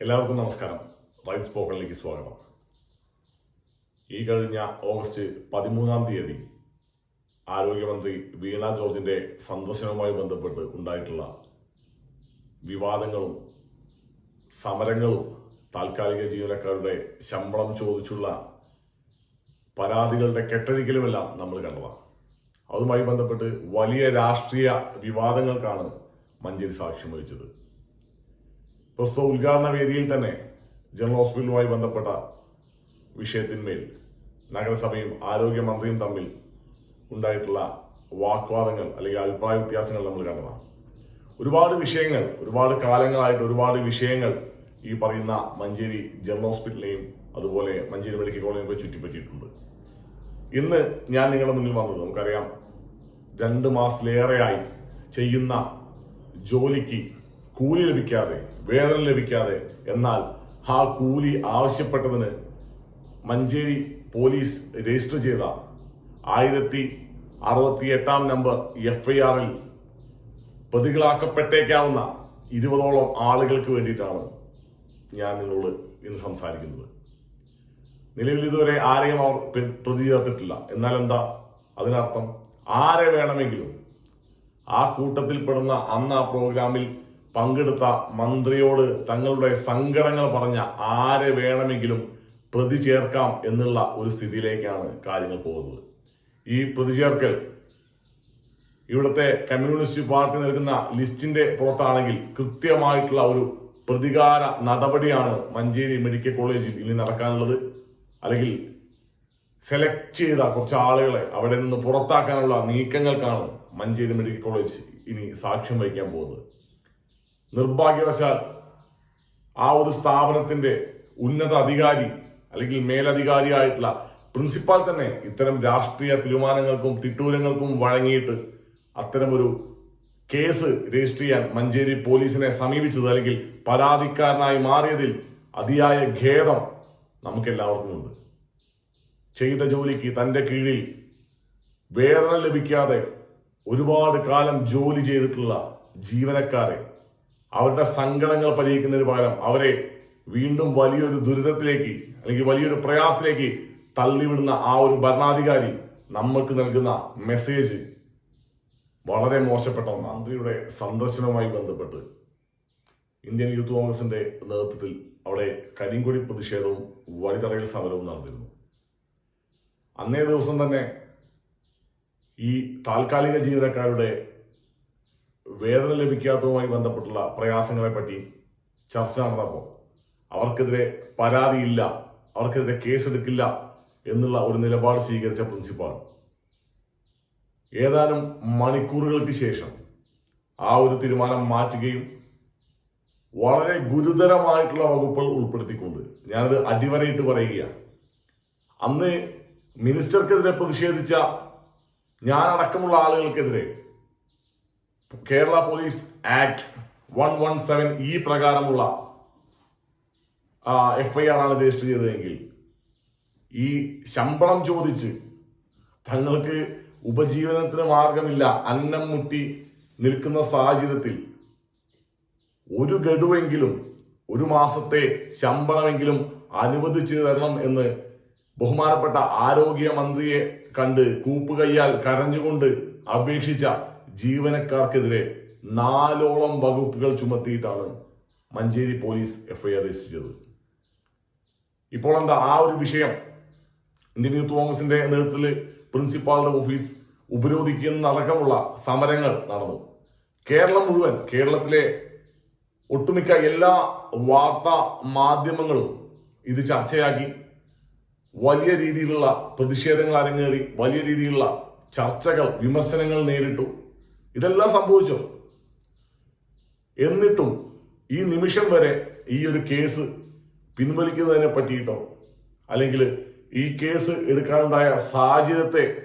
എല്ലാവർക്കും നമസ്കാരം. റൈറ്റ് സ്പോക്കണിലേക്ക് സ്വാഗതം. ഈ കഴിഞ്ഞ ഓഗസ്റ്റ് പതിമൂന്നാം തീയതി ആരോഗ്യമന്ത്രി വീണ ജോർജിന്റെ സന്ദർശനവുമായി ബന്ധപ്പെട്ട് ഉണ്ടായിട്ടുള്ള വിവാദങ്ങളും സമരങ്ങളും താൽക്കാലിക ജീവനക്കാരുടെ ശമ്പളം ചോദിച്ചുള്ള പരാതികളുടെ കെട്ടഴിക്കലുമെല്ലാം നമ്മൾ കണ്ടതാണ്. അതുമായി ബന്ധപ്പെട്ട് വലിയ രാഷ്ട്രീയ വിവാദങ്ങൾക്കാണ് മഞ്ചേരി സാക്ഷ്യം വഹിച്ചത്. പ്രസ്തുത ഉദ്ഘാടന വേദിയിൽ തന്നെ ജനറൽ ഹോസ്പിറ്റലുമായി ബന്ധപ്പെട്ട വിഷയത്തിന്മേൽ നഗരസഭയും ആരോഗ്യമന്ത്രിയും തമ്മിൽ ഉണ്ടായിട്ടുള്ള വാക്വാദങ്ങൾ അല്ലെങ്കിൽ അഭിപ്രായ വ്യത്യാസങ്ങൾ നമ്മൾ കണ്ടതാണ്. ഒരുപാട് വിഷയങ്ങൾ ഒരുപാട് കാലങ്ങളായിട്ട് ഒരുപാട് വിഷയങ്ങൾ ഈ പറയുന്ന മഞ്ചേരി ജനറൽ ഹോസ്പിറ്റലിനെയും അതുപോലെ മഞ്ചേരി മെഡിക്കൽ കോളേജിനെയും ഒക്കെ ചുറ്റിപ്പറ്റിയിട്ടുണ്ട്. ഇന്ന് ഞാൻ നിങ്ങളുടെ മുന്നിൽ വന്നത് നമുക്കറിയാം രണ്ട് മാസത്തിലേറെയായി ചെയ്യുന്ന ജോലിക്ക് കൂലി ലഭിക്കാതെ വേതനം ലഭിക്കാതെ എന്നാൽ ആ കൂലി ആവശ്യപ്പെട്ടതിന് മഞ്ചേരി പോലീസ് രജിസ്റ്റർ ചെയ്ത ആയിരത്തി അറുപത്തി എട്ടാം നമ്പർ എഫ് ഐ ആറിൽ പ്രതികളാക്കപ്പെട്ടേക്കാവുന്ന ഇരുപതോളം ആളുകൾക്ക് വേണ്ടിയിട്ടാണ് ഞാൻ നിങ്ങളോട് ഇന്ന് സംസാരിക്കുന്നത്. നിലവിൽ ഇതുവരെ ആരെയും അവർ പ്രതി ചേർത്തിട്ടില്ല എന്നാൽ എന്താ അതിനർത്ഥം? ആരെ വേണമെങ്കിലും ആ കൂട്ടത്തിൽപ്പെടുന്ന അന്ന് ആ പ്രോഗ്രാമിൽ പങ്കെടുത്ത മന്ത്രിയോട് തങ്ങളുടെ സങ്കടങ്ങൾ പറഞ്ഞ ആരെ വേണമെങ്കിലും പ്രതി ചേർക്കാം എന്നുള്ള ഒരു സ്ഥിതിയിലേക്കാണ് കാര്യങ്ങൾ പോകുന്നത്. ഈ പ്രതി ചേർക്കൽ ഇവിടുത്തെ കമ്മ്യൂണിസ്റ്റ് പാർട്ടി നൽകുന്ന ലിസ്റ്റിന്റെ പുറത്താണെങ്കിൽ കൃത്യമായിട്ടുള്ള ഒരു പ്രതികാര നടപടിയാണ് മഞ്ചേരി മെഡിക്കൽ കോളേജിൽ ഇനി നടക്കാനുള്ളത്. അല്ലെങ്കിൽ സെലക്ട് ചെയ്ത കുറച്ച് ആളുകളെ അവിടെ നിന്ന് പുറത്താക്കാനുള്ള നീക്കങ്ങൾക്കാണ് മഞ്ചേരി മെഡിക്കൽ കോളേജ് ഇനി സാക്ഷ്യം വഹിക്കാൻ പോകുന്നത്. നിർഭാഗ്യവശാൽ ആ ഒരു സ്ഥാപനത്തിന്റെ ഉന്നത അധികാരി അല്ലെങ്കിൽ മേലധികാരിയായിട്ടുള്ള പ്രിൻസിപ്പാൾ തന്നെ ഇത്തരം രാഷ്ട്രീയ തീരുമാനങ്ങൾക്കും തിട്ടൂരങ്ങൾക്കും വഴങ്ങിയിട്ട് അത്തരമൊരു കേസ് രജിസ്റ്റർ ചെയ്യാൻ മഞ്ചേരി പോലീസിനെ സമീപിച്ചത് അല്ലെങ്കിൽ പരാതിക്കാരനായി മാറിയതിൽ അതിയായ ഖേദം നമുക്കെല്ലാവർക്കും ഉണ്ട്. ചെയ്ത ജോലിക്ക് തന്റെ കീഴിൽ വേതനം ലഭിക്കാതെ ഒരുപാട് കാലം ജോലി ചെയ്തിട്ടുള്ള ജീവനക്കാരെ അവരുടെ സങ്കടങ്ങൾ പരിഹരിക്കുന്നതിന് പകരം അവരെ വീണ്ടും വലിയൊരു ദുരിതത്തിലേക്ക് അല്ലെങ്കിൽ വലിയൊരു പ്രയാസത്തിലേക്ക് തള്ളിവിടുന്ന ആ ഒരു ഭരണാധികാരി നമ്മൾക്ക് നൽകുന്ന മെസ്സേജ് വളരെ മോശപ്പെട്ട മന്ത്രിയുടെ സന്ദർശനവുമായി ബന്ധപ്പെട്ട് ഇന്ത്യൻ യൂത്ത് കോൺഗ്രസിന്റെ നേതൃത്വത്തിൽ അവിടെ കരിങ്കൊടി പ്രതിഷേധവും വഴിതടയൽ സമരവും നടന്നിരുന്നു. അന്നേ ദിവസം തന്നെ ഈ താൽക്കാലിക ജീവനക്കാരുടെ വേതനം ലഭിക്കാത്തതുമായി ബന്ധപ്പെട്ടുള്ള പ്രയാസങ്ങളെ പറ്റി ചർച്ച നടന്നപ്പോൾ അവർക്കെതിരെ പരാതിയില്ല അവർക്കെതിരെ കേസെടുക്കില്ല എന്നുള്ള ഒരു നിലപാട് സ്വീകരിച്ച പ്രിൻസിപ്പാൾ. ഏതാനും മണിക്കൂറുകൾക്ക് ശേഷം ആ ഒരു തീരുമാനം മാറ്റുകയും വളരെ ഗുരുതരമായിട്ടുള്ള വകുപ്പുകൾ ഉൾപ്പെടുത്തിക്കൊണ്ട് ഞാനത് അടിവരയിട്ട് പറയുകയാണ്. അന്ന് മിനിസ്റ്റർക്കെതിരെ പ്രതിഷേധിച്ച ഞാൻ അടക്കമുള്ള ആളുകൾക്കെതിരെ Kerala police act one one seven E പ്രകാരമുള്ള എഫ്ഐആർ ആണ് രജിസ്റ്റർ ചെയ്തതെങ്കിൽ ഈ ശമ്പളം ചോദിച്ച് തങ്ങൾക്ക് ഉപജീവനത്തിന് മാർഗമില്ല അന്നം മുട്ടി നിൽക്കുന്ന സാഹചര്യത്തിൽ ഒരു ഗഡുവെങ്കിലും ഒരു മാസത്തെ ശമ്പളമെങ്കിലും അനുവദിച്ചു തരണം എന്ന് ബഹുമാനപ്പെട്ട ആരോഗ്യ മന്ത്രിയെ കണ്ട് കൂപ്പുകയ്യാൽ കരഞ്ഞുകൊണ്ട് അപേക്ഷിച്ച ജീവനക്കാർക്കെതിരെ നാലോളം വകുപ്പുകൾ ചുമത്തിയിട്ടാണ് മഞ്ചേരി പോലീസ് എഫ്ഐആർ രജിസ്റ്റർ ചെയ്തത്. ഇപ്പോൾ എന്താ ആ ഒരു വിഷയം? ഇന്ത്യൻ യൂത്ത് കോൺഗ്രസിന്റെ നേതൃത്വത്തിൽ പ്രിൻസിപ്പാളുടെ ഓഫീസ് ഉപരോധിക്കുന്നതടക്കമുള്ള സമരങ്ങൾ നടന്നു. കേരളം മുഴുവൻ കേരളത്തിലെ ഒട്ടുമിക്ക എല്ലാ വാർത്താ മാധ്യമങ്ങളും ഇത് ചർച്ചയാക്കി. വലിയ രീതിയിലുള്ള പ്രതിഷേധങ്ങൾ അരങ്ങേറി വലിയ രീതിയിലുള്ള ചർച്ചകൾ വിമർശനങ്ങൾ നേരിട്ടു. ഇതെല്ലാം സംഭവിച്ചു? എന്നിട്ടും ഈ നിമിഷം വരെ ഈ ഒരു കേസ് പിൻവലിക്കുന്നതിനെ പറ്റിയിട്ടോ? അല്ലെങ്കിൽ ഈ കേസ് എടുക്കാനുണ്ടായ സാഹചര്യത്തെ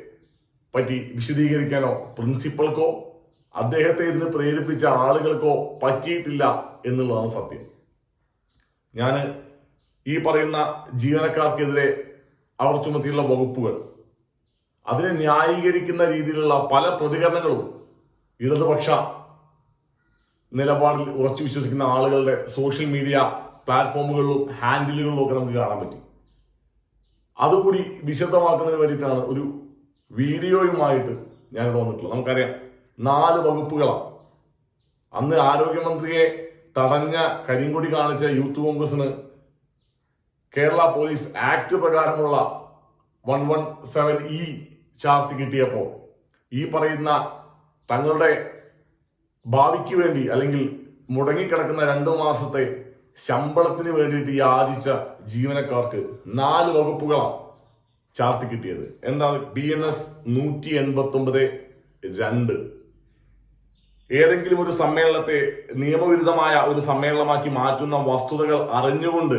പറ്റി വിശദീകരിക്കാനോ പ്രിൻസിപ്പൾക്കോ അദ്ദേഹത്തെ ഇതിന് പ്രേരിപ്പിച്ച ആളുകൾക്കോ പറ്റിയിട്ടില്ല എന്നുള്ളതാണ് സത്യം. ഞാൻ ഈ പറയുന്ന ജീവനക്കാർക്കെതിരെ അവർ ചുമത്തിയുള്ള വകുപ്പുകൾ അതിനെ ന്യായീകരിക്കുന്ന രീതിയിലുള്ള പല പ്രതികരണങ്ങളും ഇടതുപക്ഷ നിലപാടിൽ ഉറച്ചു വിശ്വസിക്കുന്ന ആളുകളുടെ സോഷ്യൽ മീഡിയ പ്ലാറ്റ്ഫോമുകളിലും ഹാൻഡിലുകളിലും ഒക്കെ നമുക്ക് കാണാൻ പറ്റി. അതുകൂടി വിശദമാക്കുന്നതിന് വേണ്ടിയിട്ടാണ് ഒരു വീഡിയോയുമായിട്ട് ഞാനിവിടെ വന്നിട്ടുള്ളത്. നമുക്കറിയാം നാല് വകുപ്പുകളാണ്. അന്ന് ആരോഗ്യമന്ത്രിയെ തടഞ്ഞ കരിങ്കൊടി കാണിച്ച യൂത്ത് കോൺഗ്രസിന് കേരള പോലീസ് ആക്ട് പ്രകാരമുള്ള വൺ വൺ സെവൻ ഇ ചാർത്തി കിട്ടിയപ്പോൾ ഈ പറയുന്ന തങ്ങളുടെ ഭാവിക്ക് വേണ്ടി അല്ലെങ്കിൽ മുടങ്ങിക്കിടക്കുന്ന രണ്ടു മാസത്തെ ശമ്പളത്തിന് വേണ്ടിയിട്ട് യാചിച്ച ജീവനക്കാർക്ക് നാല് വകുപ്പുകളാണ് ചാർത്തി കിട്ടിയത്. എന്താണ്? ബി എൻ എസ് നൂറ്റി എൺപത്തി ഒമ്പത് രണ്ട്. ഏതെങ്കിലും ഒരു സമ്മേളനത്തെ നിയമവിരുദ്ധമായ ഒരു സമ്മേളനമാക്കി മാറ്റുന്ന വസ്തുതകൾ അറിഞ്ഞുകൊണ്ട്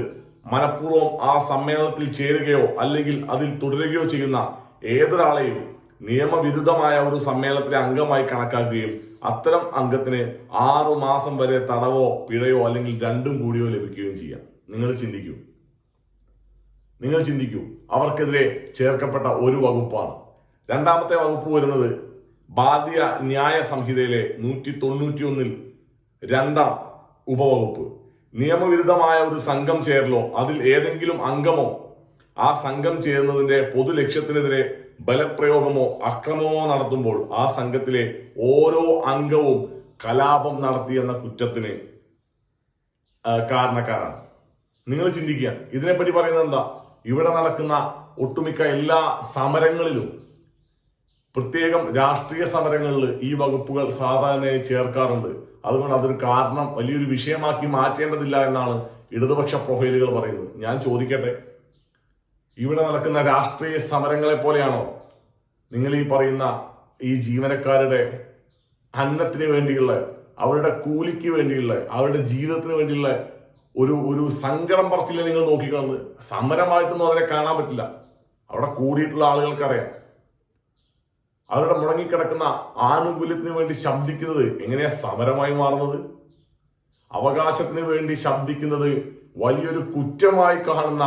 മനഃപൂർവം ആ സമ്മേളനത്തിൽ ചേരുകയോ അല്ലെങ്കിൽ അതിൽ തുടരുകയോ ചെയ്യുന്ന ഏതൊരാളെയും നിയമവിരുദ്ധമായ ഒരു സമ്മേളനത്തിലെ അംഗമായി കണക്കാക്കുകയും അത്തരം അംഗത്തിന് ആറു മാസം വരെ തടവോ പിഴയോ അല്ലെങ്കിൽ രണ്ടും കൂടിയോ ലഭിക്കുകയും ചെയ്യാം. നിങ്ങൾ ചിന്തിക്കൂ. നിങ്ങൾ ചിന്തിക്കൂ. അവർക്കെതിരെ ചേർക്കപ്പെട്ട ഒരു വകുപ്പാണ്. രണ്ടാമത്തെ വകുപ്പ് വരുന്നത് ബാധ്യ ന്യായ സംഹിതയിലെ നൂറ്റി തൊണ്ണൂറ്റി ഒന്നിൽ രണ്ടാം ഉപവകുപ്പ്. നിയമവിരുദ്ധമായ ഒരു സംഘം ചേരലോ അതിൽ ഏതെങ്കിലും അംഗമോ ആ സംഘം ചേരുന്നതിന്റെ പൊതു ലക്ഷ്യത്തിനെതിരെ ബലപ്രയോഗമോ അക്രമമോ നടത്തുമ്പോൾ ആ സംഘത്തിലെ ഓരോ അംഗവും കലാപം നടത്തി എന്ന കുറ്റത്തിന് കാരണക്കാരാണ്. നിങ്ങൾ ചിന്തിക്കുക ഇതിനെപ്പറ്റി പറയുന്നത് എന്താ? ഇവിടെ നടക്കുന്ന ഒട്ടുമിക്ക എല്ലാ സമരങ്ങളിലും പ്രത്യേകം രാഷ്ട്രീയ സമരങ്ങളിൽ ഈ വകുപ്പുകൾ സാധാരണയായി ചേർക്കാറുണ്ട്. അതുകൊണ്ട് അതൊരു കാരണം വലിയൊരു വിഷയമാക്കി മാറ്റേണ്ടതില്ല എന്നാണ് ഇടതുപക്ഷ പ്രൊഫൈലുകൾ പറയുന്നത്. ഞാൻ ചോദിക്കട്ടെ? ഇവിടെ നടക്കുന്ന രാഷ്ട്രീയ സമരങ്ങളെ പോലെയാണോ നിങ്ങൾ ഈ പറയുന്ന ഈ ജീവനക്കാരുടെ അന്നത്തിന് വേണ്ടിയുള്ള അവരുടെ കൂലിക്ക് വേണ്ടിയുള്ള അവരുടെ ജീവിതത്തിന് വേണ്ടിയുള്ള ഒരു ഒരു സങ്കടം പറച്ചില്ല നിങ്ങൾ നോക്കിക്കാണുന്നത്? സമരമായിട്ടൊന്നും അതിനെ കാണാൻ പറ്റില്ല. അവിടെ കൂടിയിട്ടുള്ള ആളുകൾക്കറിയാം അവരുടെ മുടങ്ങിക്കിടക്കുന്ന ആനുകൂല്യത്തിന് വേണ്ടി ശബ്ദിക്കുന്നത് എങ്ങനെയാ സമരമായി മാറുന്നത്? അവകാശത്തിന് വേണ്ടി ശബ്ദിക്കുന്നത് വലിയൊരു കുറ്റമായി കാണുന്ന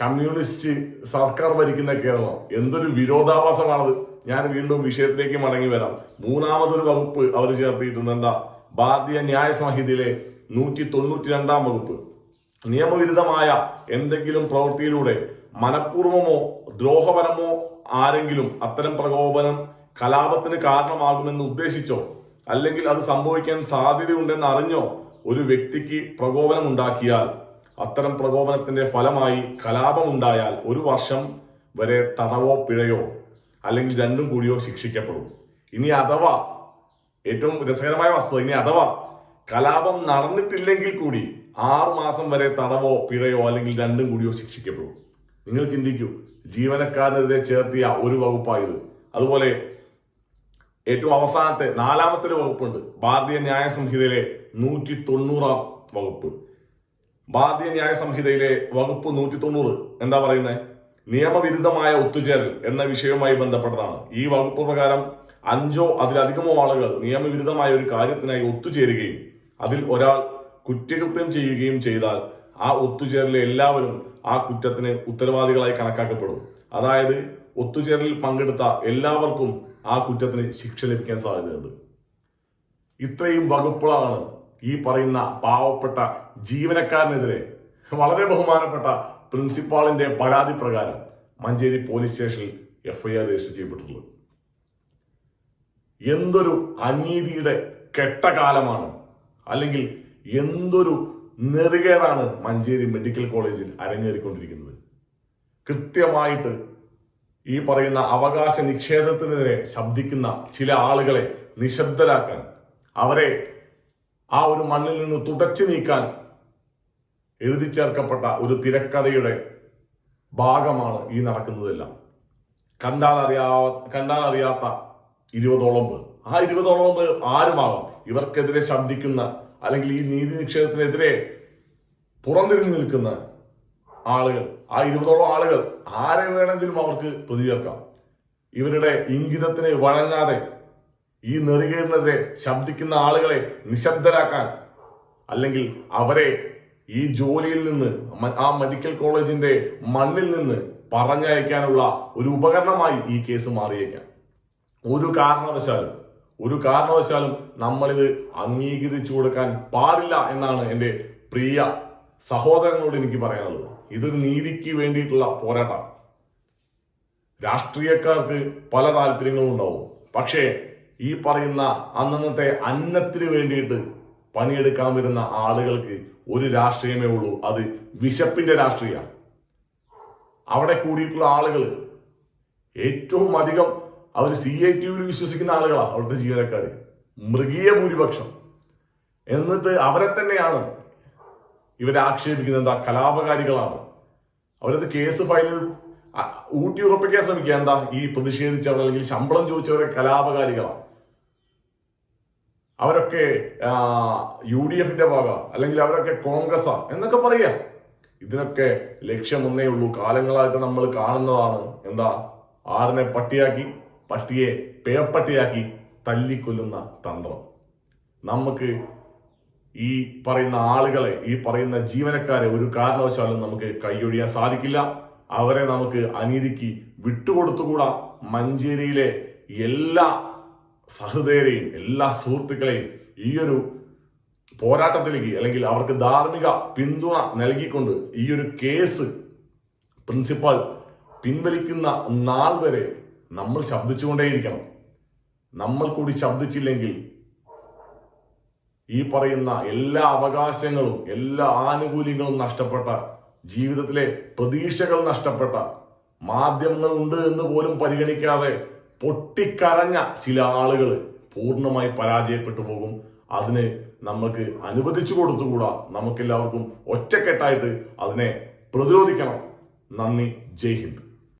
കമ്മ്യൂണിസ്റ്റ് സർക്കാർ ഭരിക്കുന്ന കേരളം എന്തൊരു വിരോധാഭാസമാണത്. ഞാൻ വീണ്ടും വിഷയത്തിലേക്ക് മടങ്ങി വരാം. മൂന്നാമതൊരു വകുപ്പ് അവർ ചേർത്തിയിട്ടുണ്ട്. എന്താ? ഭാരതീയ ന്യായ സംഹിതയിലെ നൂറ്റി തൊണ്ണൂറ്റി രണ്ടാം വകുപ്പ്. നിയമവിരുദ്ധമായ എന്തെങ്കിലും പ്രവൃത്തിയിലൂടെ മനഃപൂർവമോ ദ്രോഹപരമോ ആരെങ്കിലും അത്തരം പ്രകോപനം കലാപത്തിന് കാരണമാകുമെന്ന് ഉദ്ദേശിച്ചോ അല്ലെങ്കിൽ അത് സംഭവിക്കാൻ സാധ്യതയുണ്ടെന്ന് അറിഞ്ഞോ ഒരു വ്യക്തിക്ക് പ്രകോപനം ഉണ്ടാക്കിയാൽ അത്തരം പ്രകോപനത്തിന്റെ ഫലമായി കലാപമുണ്ടായാൽ ഒരു വർഷം വരെ തടവോ പിഴയോ അല്ലെങ്കിൽ രണ്ടും കൂടിയോ ശിക്ഷിക്കപ്പെടും. ഇനി അഥവാ ഏറ്റവും രസകരമായ വസ്തു ഇനി അഥവാ കലാപം നടന്നിട്ടില്ലെങ്കിൽ കൂടി ആറു മാസം വരെ തടവോ പിഴയോ അല്ലെങ്കിൽ രണ്ടും കൂടിയോ ശിക്ഷിക്കപ്പെടും. നിങ്ങൾ ചിന്തിക്കൂ ജീവനക്കാരനെതിരെ ചേർത്തിയ ഒരു വകുപ്പായത്. അതുപോലെ ഏറ്റവും അവസാനത്തെ നാലാമത്തെ വകുപ്പുണ്ട്. ഭാരതീയ ന്യായ സംഹിതയിലെ നൂറ്റി തൊണ്ണൂറാം വകുപ്പ്. ഭാരതീയ ന്യായ സംഹിതയിലെ വകുപ്പ് നൂറ്റി തൊണ്ണൂറ് എന്താ പറയുന്നത് നിയമവിരുദ്ധമായ ഒത്തുചേരൽ എന്ന വിഷയവുമായി ബന്ധപ്പെട്ടതാണ്. ഈ വകുപ്പ് പ്രകാരം അഞ്ചോ അതിലധികമോ ആളുകൾ നിയമവിരുദ്ധമായ ഒരു കാര്യത്തിനായി ഒത്തുചേരുകയും അതിൽ ഒരാൾ കുറ്റകൃത്യം ചെയ്യുകയും ചെയ്താൽ ആ ഒത്തുചേരലിലെ എല്ലാവരും ആ കുറ്റത്തിന് ഉത്തരവാദികളായി കണക്കാക്കപ്പെടും. അതായത് ഒത്തുചേരലിൽ പങ്കെടുത്ത എല്ലാവർക്കും ആ കുറ്റത്തിന് ശിക്ഷ ലഭിക്കാൻ സാധ്യതയുണ്ട്. ഇത്രയും വകുപ്പുകളാണ് ഈ പറയുന്ന പാവപ്പെട്ട ജീവനക്കാരനെതിരെ വളരെ ബഹുമാനപ്പെട്ട പ്രിൻസിപ്പാളിന്റെ പരാതി പ്രകാരം മഞ്ചേരി പോലീസ് സ്റ്റേഷനിൽ എഫ്ഐആർ രജിസ്റ്റർ ചെയ്യപ്പെട്ടിട്ടുള്ളത്. എന്തൊരു അനീതിയുടെ കെട്ടകാലമാണ് അല്ലെങ്കിൽ എന്തൊരു നെറുകേടാണ് മഞ്ചേരി മെഡിക്കൽ കോളേജിൽ അരങ്ങേറിക്കൊണ്ടിരിക്കുന്നത്. കൃത്യമായിട്ട് ഈ പറയുന്ന അവകാശ നിക്ഷേപത്തിനെതിരെ ശബ്ദിക്കുന്ന ചില ആളുകളെ നിശബ്ദരാക്കാൻ അവരെ ആ ഒരു മണ്ണിൽ നിന്ന് തുടച്ചു നീക്കാൻ എഴുതി ചേർക്കപ്പെട്ട ഒരു തിരക്കഥയുടെ ഭാഗമാണ് ഈ നടക്കുന്നതെല്ലാം. കണ്ടാൽ അറിയാ കണ്ടാൽ അറിയാത്ത ഇരുപതോളം പേർ. ആ ഇരുപതോളം പേർ ആരുമാകാം ഇവർക്കെതിരെ ശബ്ദിക്കുന്ന അല്ലെങ്കിൽ ഈ നീതി നിക്ഷേപത്തിനെതിരെ പുറംതിരിഞ്ഞു നിൽക്കുന്ന ആളുകൾ ആ ഇരുപതോളം ആളുകൾ ആരെ വേണമെങ്കിലും അവർക്ക് പ്രതിചേർക്കാം. ഇവരുടെ ഇംഗിതത്തിനെ വഴങ്ങാതെ ഈ നെറുകേടിനെതിരെ ശബ്ദിക്കുന്ന ആളുകളെ നിശബ്ദരാക്കാൻ അല്ലെങ്കിൽ അവരെ ഈ ജോലിയിൽ നിന്ന് ആ മെഡിക്കൽ കോളേജിന്റെ മണ്ണിൽ നിന്ന് പറഞ്ഞയക്കാനുള്ള ഒരു ഉപകരണമായി ഈ കേസ് മാറിയേക്കാം. ഒരു കാരണവശാലും ഒരു കാരണവശാലും നമ്മളിത് അംഗീകരിച്ചു കൊടുക്കാൻ പാടില്ല എന്നാണ് എന്റെ പ്രിയ സഹോദരങ്ങളോട് എനിക്ക് പറയാനുള്ളത്. ഇതൊരു നീതിക്ക് വേണ്ടിയിട്ടുള്ള പോരാട്ടം. രാഷ്ട്രീയക്കാർക്ക് പല താല്പര്യങ്ങളും ഉണ്ടാവും. പക്ഷേ ഈ പറയുന്ന അന്നന്നത്തെ അന്നത്തിന് വേണ്ടിയിട്ട് പണിയെടുക്കാൻ വരുന്ന ആളുകൾക്ക് ഒരു രാഷ്ട്രീയമേ ഉള്ളൂ. അത് വിശപ്പിന്റെ രാഷ്ട്രീയമാണ്. അവിടെ കൂടിയിട്ടുള്ള ആളുകൾ ഏറ്റവും അധികം അവർ സി ഐ ടി യുവിൽ വിശ്വസിക്കുന്ന ആളുകളാണ് അവിടുത്തെ ജീവനക്കാർ മൃഗീയ ഭൂരിപക്ഷം. എന്നിട്ട് അവരെ തന്നെയാണ് ഇവരെ ആക്ഷേപിക്കുന്നത്. എന്താ കലാപകാരികളാണ്. അവരത് കേസ് ഫയൽ ഊട്ടി ഉറപ്പിക്കാൻ ശ്രമിക്കുക. എന്താ ഈ പ്രതിഷേധിച്ചവർ അല്ലെങ്കിൽ ശമ്പളം ചോദിച്ചവരെ കലാപകാരികളാണ്. അവരൊക്കെ യു ഡി എഫിന്റെ ഭാഗ അല്ലെങ്കിൽ അവരൊക്കെ കോൺഗ്രസാ എന്നൊക്കെ പറയാ ഇതിനൊക്കെ ലക്ഷ്യമൊന്നേ ഉള്ളൂ. കാലങ്ങളായിട്ട് നമ്മൾ കാണുന്നതാണ് എന്താ? ആറിനെ പട്ടിയാക്കി പട്ടിയെ പേപ്പട്ടിയാക്കി തല്ലിക്കൊല്ലുന്ന തന്ത്രം. നമുക്ക് ഈ പറയുന്ന ആളുകളെ ഈ പറയുന്ന ജീവനക്കാരെ ഒരു കാരണവശാലും നമുക്ക് കൈയൊഴിയാൻ സാധിക്കില്ല. അവരെ നമുക്ക് അനീതിക്ക് വിട്ടുകൊടുത്തുകൂടാ. മഞ്ചേരിയിലെ എല്ലാ സഹൃദയരെയും എല്ലാ സുഹൃത്തുക്കളെയും ഈ ഒരു പോരാട്ടത്തിലേക്ക് അല്ലെങ്കിൽ അവർക്ക് ധാർമ്മിക പിന്തുണ നൽകിക്കൊണ്ട് ഈ ഒരു കേസ് പ്രിൻസിപ്പൽ പിൻവലിക്കുന്ന നാൾ വരെ നമ്മൾ ശബ്ദിച്ചുകൊണ്ടേയിരിക്കണം. നമ്മൾ കൂടി ശബ്ദിച്ചില്ലെങ്കിൽ ഈ പറയുന്ന എല്ലാ അവകാശങ്ങളും എല്ലാ ആനുകൂല്യങ്ങളും നഷ്ടപ്പെട്ട ജീവിതത്തിലെ പ്രതീക്ഷകൾ നഷ്ടപ്പെട്ട മാധ്യമങ്ങൾ ഉണ്ട് എന്ന് പോലും പരിഗണിക്കാതെ പൊട്ടിക്കരഞ്ഞ ചില ആളുകൾ പൂർണമായി പരാജയപ്പെട്ടു പോകും. അതിന് നമുക്ക് അനുവദിച്ചു കൊടുത്തുകൂടാ? നമുക്കെല്ലാവർക്കും ഒറ്റക്കെട്ടായിട്ട് അതിനെ പ്രതിരോധിക്കണം. നന്ദി. ജയ് ഹിന്ദ്.